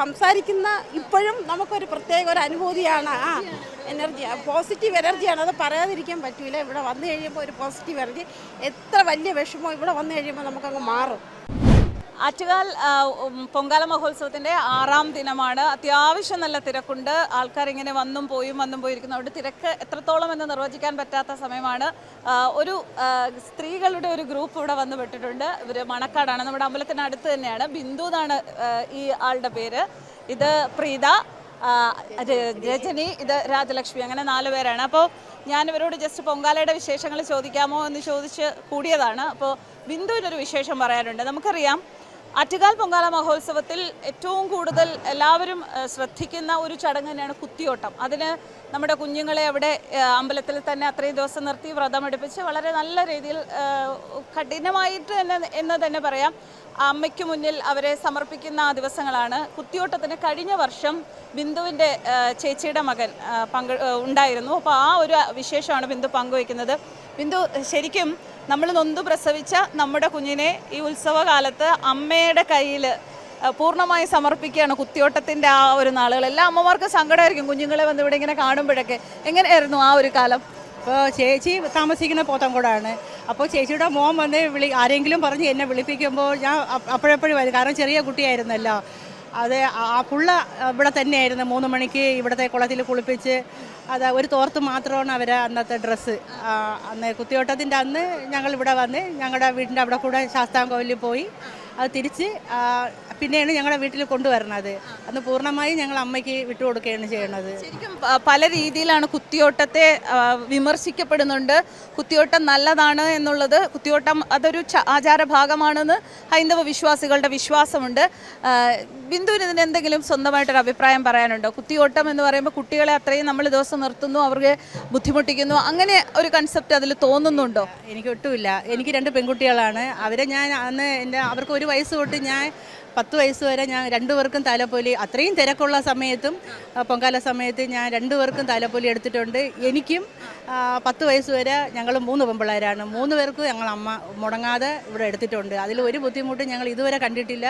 സംസാരിക്കുന്ന ഇപ്പോഴും നമുക്കൊരു പ്രത്യേക ഒരു അനുഭൂതിയാണ്. ആ എനർജി പോസിറ്റീവ് എനർജിയാണ് അത് പറയാതിരിക്കാൻ പറ്റൂല. ഇവിടെ വന്നു കഴിയുമ്പോൾ ഒരു പോസിറ്റീവ് എനർജി എത്ര വലിയ വിഷമം ഇവിടെ വന്നു കഴിയുമ്പോൾ നമുക്കങ്ങ് മാറും. ആറ്റുകാൽ പൊങ്കാല മഹോത്സവത്തിന്റെ ആറാം ദിനമാണ്. അത്യാവശ്യം നല്ല തിരക്കുണ്ട്. ആൾക്കാർ ഇങ്ങനെ വന്നും പോയും വന്നും പോയിരിക്കുന്നു അവിടെ തിരക്ക് എത്രത്തോളം എന്ന് നിർവചിക്കാൻ പറ്റാത്ത സമയമാണ്. ഒരു സ്ത്രീകളുടെ ഒരു ഗ്രൂപ്പ് ഇവിടെ വന്ന് പെട്ടിട്ടുണ്ട്. ഇവർ മണക്കാടാണ്. നമ്മുടെ അമ്പലത്തിന് അടുത്ത് തന്നെയാണ്. ബിന്ദു എന്നാണ് ഈ ആളുടെ പേര്. ഇത് പ്രീത രജനി ഇത് രാജലക്ഷ്മി. അങ്ങനെ നാല് പേരാണ്. അപ്പോൾ ഞാൻ ഇവരോട് ജസ്റ്റ് പൊങ്കാലയുടെ വിശേഷങ്ങൾ ചോദിക്കാമോ എന്ന് ചോദിച്ച് കൂടിയതാണ്. അപ്പോൾ ബിന്ദുവിനൊരു വിശേഷം പറയാനുണ്ട്. നമുക്കറിയാം ആറ്റുകാൽ പൊങ്കാല മഹോത്സവത്തിൽ ഏറ്റവും കൂടുതൽ എല്ലാവരും ശ്രദ്ധിക്കുന്ന ഒരു ചടങ്ങ് തന്നെയാണ് കുത്തിയോട്ടം. അതിന് നമ്മുടെ കുഞ്ഞുങ്ങളെ അവിടെ അമ്പലത്തിൽ തന്നെ അത്രയും ദിവസം നിർത്തി വ്രതമെടുപ്പിച്ച് വളരെ നല്ല രീതിയിൽ കഠിനമായിട്ട് തന്നെ എന്ന് തന്നെ പറയാം. അമ്മയ്ക്ക് മുന്നിൽ അവരെ സമർപ്പിക്കുന്ന ദിവസങ്ങളാണ്. കുത്തിയോട്ടത്തിന് കഴിഞ്ഞ വർഷം ബിന്ദുവിന്റെ ചേച്ചിയുടെ മകൻ ആ, ഉണ്ടായിരുന്നു. അപ്പോൾ ആ ഒരു വിശേഷമാണ് ബിന്ദു പങ്കുവയ്ക്കുന്നത്. ബിന്ദു ശരിക്കും നമ്മൾ നൊന്തു പ്രസവിച്ച നമ്മുടെ കുഞ്ഞിനെ ഈ ഉത്സവകാലത്ത് അമ്മയുടെ കയ്യിൽ പൂർണമായി സമർപ്പിക്കുകയാണ് കുത്തിയോട്ടത്തിന്റെ ആ ഒരു നാളുകൾ. എല്ലാ അമ്മമാർക്കും സങ്കടമായിരിക്കും. കുഞ്ഞുങ്ങളെ വന്ന് ഇവിടെ ഇങ്ങനെ കാണുമ്പോഴൊക്കെ എങ്ങനെയായിരുന്നു ആ ഒരു കാലം? അപ്പോൾ ചേച്ചി താമസിക്കുന്ന പോത്തൻകോടാണ് അപ്പോൾ ചേച്ചിയുടെ മോൻ വന്ന് വിളി ആരെങ്കിലും പറഞ്ഞ് എന്നെ വിളിപ്പിക്കുമ്പോൾ ഞാൻ അപ്പോഴെപ്പോഴും വരും. കാരണം ചെറിയ കുട്ടിയായിരുന്നല്ലോ. അത് ആ- പുള്ള ഇവിടെ തന്നെയായിരുന്നു. മൂന്ന് മണിക്ക് ഇവിടുത്തെ കുളത്തിൽ കുളിപ്പിച്ച് അത് ഒരു തോർത്ത് മാത്രമാണ് അവരെ അന്നത്തെ ഡ്രസ്സ്. അന്ന് കുത്തിയോട്ടത്തിന്റെ അന്ന് ഞങ്ങൾ ഇവിടെ വന്ന് ഞങ്ങളുടെ വീടിന്റെ അവിടെ കൂടെ ശാസ്താംകോവിലിൽ പോയി. അത് തിരിച്ച് പിന്നെയാണ് ഞങ്ങളുടെ വീട്ടിൽ കൊണ്ടുവരണത് അന്ന് പൂർണമായും ഞങ്ങൾ അമ്മയ്ക്ക് വിട്ടുകൊടുക്കുകയാണ് ചെയ്യണത് ശരിക്കും പല രീതിയിലാണ് കുത്തിയോട്ടത്തെ വിമർശിക്കപ്പെടുന്നുണ്ട്. കുത്തിയോട്ടം നല്ലതാണ് എന്നുള്ളത് കുത്തിയോട്ടം അതൊരു ആചാര ഭാഗമാണെന്ന് ഹൈന്ദവ വിശ്വാസികളുടെ വിശ്വാസമുണ്ട്. ബിന്ദുവിന് ഇതിന് എന്തെങ്കിലും സ്വന്തമായിട്ടൊരു അഭിപ്രായം പറയാനുണ്ടോ? കുത്തിയോട്ടം എന്ന് പറയുമ്പോൾ കുട്ടികളെ അത്രയും നമ്മൾ ദിവസം നിർത്തുന്നു അവർക്ക് ബുദ്ധിമുട്ടിക്കുന്നു അങ്ങനെ ഒരു കൺസെപ്റ്റ് അതിൽ തോന്നുന്നുണ്ടോ? എനിക്ക് ഒട്ടുമില്ല. എനിക്ക് രണ്ട് പെൺകുട്ടികളാണ്. അവരെ ഞാൻ അന്ന് എന്റെ അവർക്ക് ഒരു വയസ്സ് തൊട്ട് ഞാൻ പത്ത് വയസ്സ് വരെ ഞാൻ രണ്ടുപേർക്കും തലപ്പൊലി അത്രയും തിരക്കുള്ള സമയത്തും പൊങ്കാല സമയത്ത് ഞാൻ രണ്ടുപേർക്കും തലപ്പൊലി എടുത്തിട്ടുണ്ട്. എനിക്കും പത്ത് വയസ്സ് വരെ ഞങ്ങൾ മൂന്ന് പെമ്പിള്ളേരാണ്. മൂന്ന് പേർക്കും ഞങ്ങൾ അമ്മ മുടങ്ങാതെ ഇവിടെ എടുത്തിട്ടുണ്ട്. അതിൽ ഒരു ബുദ്ധിമുട്ടും ഞങ്ങൾ ഇതുവരെ കണ്ടിട്ടില്ല.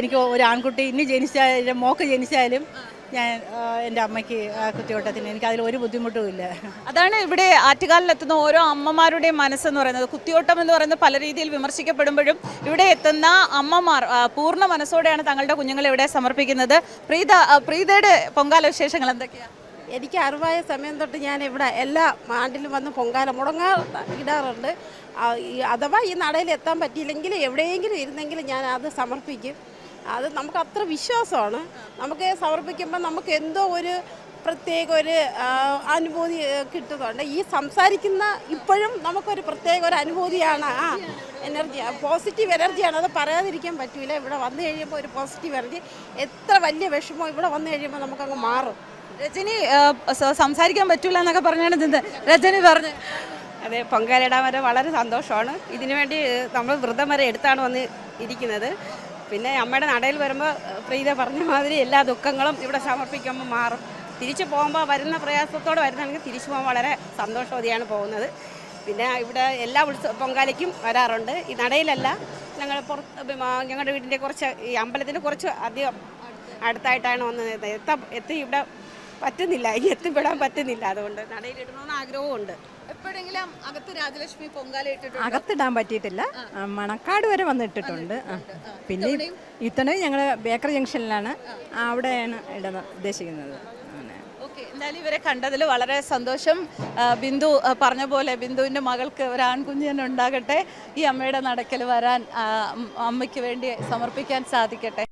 എനിക്ക് ഒരു ആൺകുട്ടി ഇനി ജനിച്ചാലും മോക്ക് ജനിച്ചാലും ഞാൻ എന്റെ അമ്മയ്ക്ക് ആ കുത്തിയോട്ടത്തിന് എനിക്ക് അതിൽ ഒരു ബുദ്ധിമുട്ടും ഇല്ല. അതാണ് ഇവിടെ ആറ്റുകാലിലെത്തുന്ന ഓരോ അമ്മമാരുടെയും മനസ്സെന്ന് പറയുന്നത്. കുത്തിയോട്ടം എന്ന് പറയുന്നത് പല രീതിയിൽ വിമർശിക്കപ്പെടുമ്പോഴും ഇവിടെ എത്തുന്ന അമ്മമാർ പൂർണ മനസ്സോടെയാണ് തങ്ങളുടെ കുഞ്ഞുങ്ങളെ ഇവിടെ സമർപ്പിക്കുന്നത്. പ്രീത പ്രീതയുടെ പൊങ്കാല വിശേഷങ്ങൾ എന്തൊക്കെയാണ് എനിക്ക് അറിവായ സമയം തൊട്ട് ഞാൻ ഇവിടെ എല്ലാ ആണ്ടിലും വന്ന് പൊങ്കാല മുടങ്ങാ ഇടാറുണ്ട്. അഥവാ ഈ നടയിൽ എത്താൻ പറ്റിയില്ലെങ്കിൽ എവിടെയെങ്കിലും ഇരുന്നെങ്കിലും ഞാൻ അത് സമർപ്പിക്കും. അത് നമുക്ക് അത്ര വിശ്വാസമാണ്. നമുക്ക് സമർപ്പിക്കുമ്പോൾ നമുക്ക് എന്തോ ഒരു പ്രത്യേക ഒരു അനുഭൂതി കിട്ടുന്നുണ്ട്. ഈ സംസാരിക്കുന്ന ഇപ്പോഴും നമുക്കൊരു പ്രത്യേക ഒരു അനുഭൂതിയാണ് ആ എനർജി പോസിറ്റീവ് എനർജിയാണ് അത് പറയാതിരിക്കാൻ പറ്റൂല. ഇവിടെ വന്നു കഴിയുമ്പോൾ ഒരു പോസിറ്റീവ് എനർജി എത്ര വലിയ വിഷമം ഇവിടെ വന്നു കഴിയുമ്പോൾ നമുക്കങ്ങ് മാറും. രജനി സംസാരിക്കാൻ പറ്റൂല എന്നൊക്കെ പറഞ്ഞാണ് ഇത്. രജനി പറഞ്ഞു. അതെ പൊങ്കാലിടാൻ വരെ വളരെ സന്തോഷമാണ്. ഇതിനുവേണ്ടി നമ്മൾ വ്രതം വരെ എടുത്താണ് വന്ന് ഇരിക്കുന്നത്. പിന്നെ അമ്മയുടെ നടയിൽ വരുമ്പോൾ പ്രീത പറഞ്ഞ മാതിരി എല്ലാ ദുഃഖങ്ങളും ഇവിടെ സമർപ്പിക്കുമ്പോൾ മാറും. തിരിച്ചു പോകുമ്പോൾ വരുന്ന പ്രയാസത്തോടെ വരുന്നതാണെങ്കിൽ തിരിച്ചു പോകാൻ വളരെ സന്തോഷവതിയാണ് പോകുന്നത്. പിന്നെ ഇവിടെ എല്ലാ ഉത്സവ പൊങ്കാലയ്ക്കും വരാറുണ്ട്. ഈ നടയിലല്ല ഞങ്ങൾ പുറത്ത് ഞങ്ങളുടെ വീടിന്റെ കുറച്ച് ഈ അമ്പലത്തിന്റെ കുറച്ച് അധികം അടുത്തായിട്ടാണ് വന്നത്. എത്ത എത്തി ഇവിടെ പറ്റുന്നില്ല. ഈ എത്തിപ്പെടാൻ പറ്റുന്നില്ല. അതുകൊണ്ട് നടയിലിടണമെന്ന് ആഗ്രഹമുണ്ട് എപ്പോഴെങ്കിലും അകത്ത് രാജലക്ഷ്മി പൊങ്കാല ഇട്ടിട്ടുണ്ട്. അകത്തിടാൻ പറ്റിയിട്ടില്ല. മണക്കാട് വരെ വന്നിട്ടിട്ടുണ്ട്. പിന്നെ ഇത്തവണ ഞങ്ങൾ ബേക്കർ ജംഗ്ഷനിലാണ് അവിടെയാണ് ഇടാൻ ഉദ്ദേശിക്കുന്നത്. എന്തായാലും ഇവരെ കണ്ടതിൽ വളരെ സന്തോഷം. ബിന്ദു പറഞ്ഞ പോലെ ബിന്ദുവിന്റെ മകൾക്ക് ഒരു ആൺകുഞ്ഞ് തന്നെ ഉണ്ടാകട്ടെ. ഈ അമ്മയുടെ നടക്കൽ വരാൻ അമ്മയ്ക്ക് വേണ്ടി സമർപ്പിക്കാൻ സാധിക്കട്ടെ.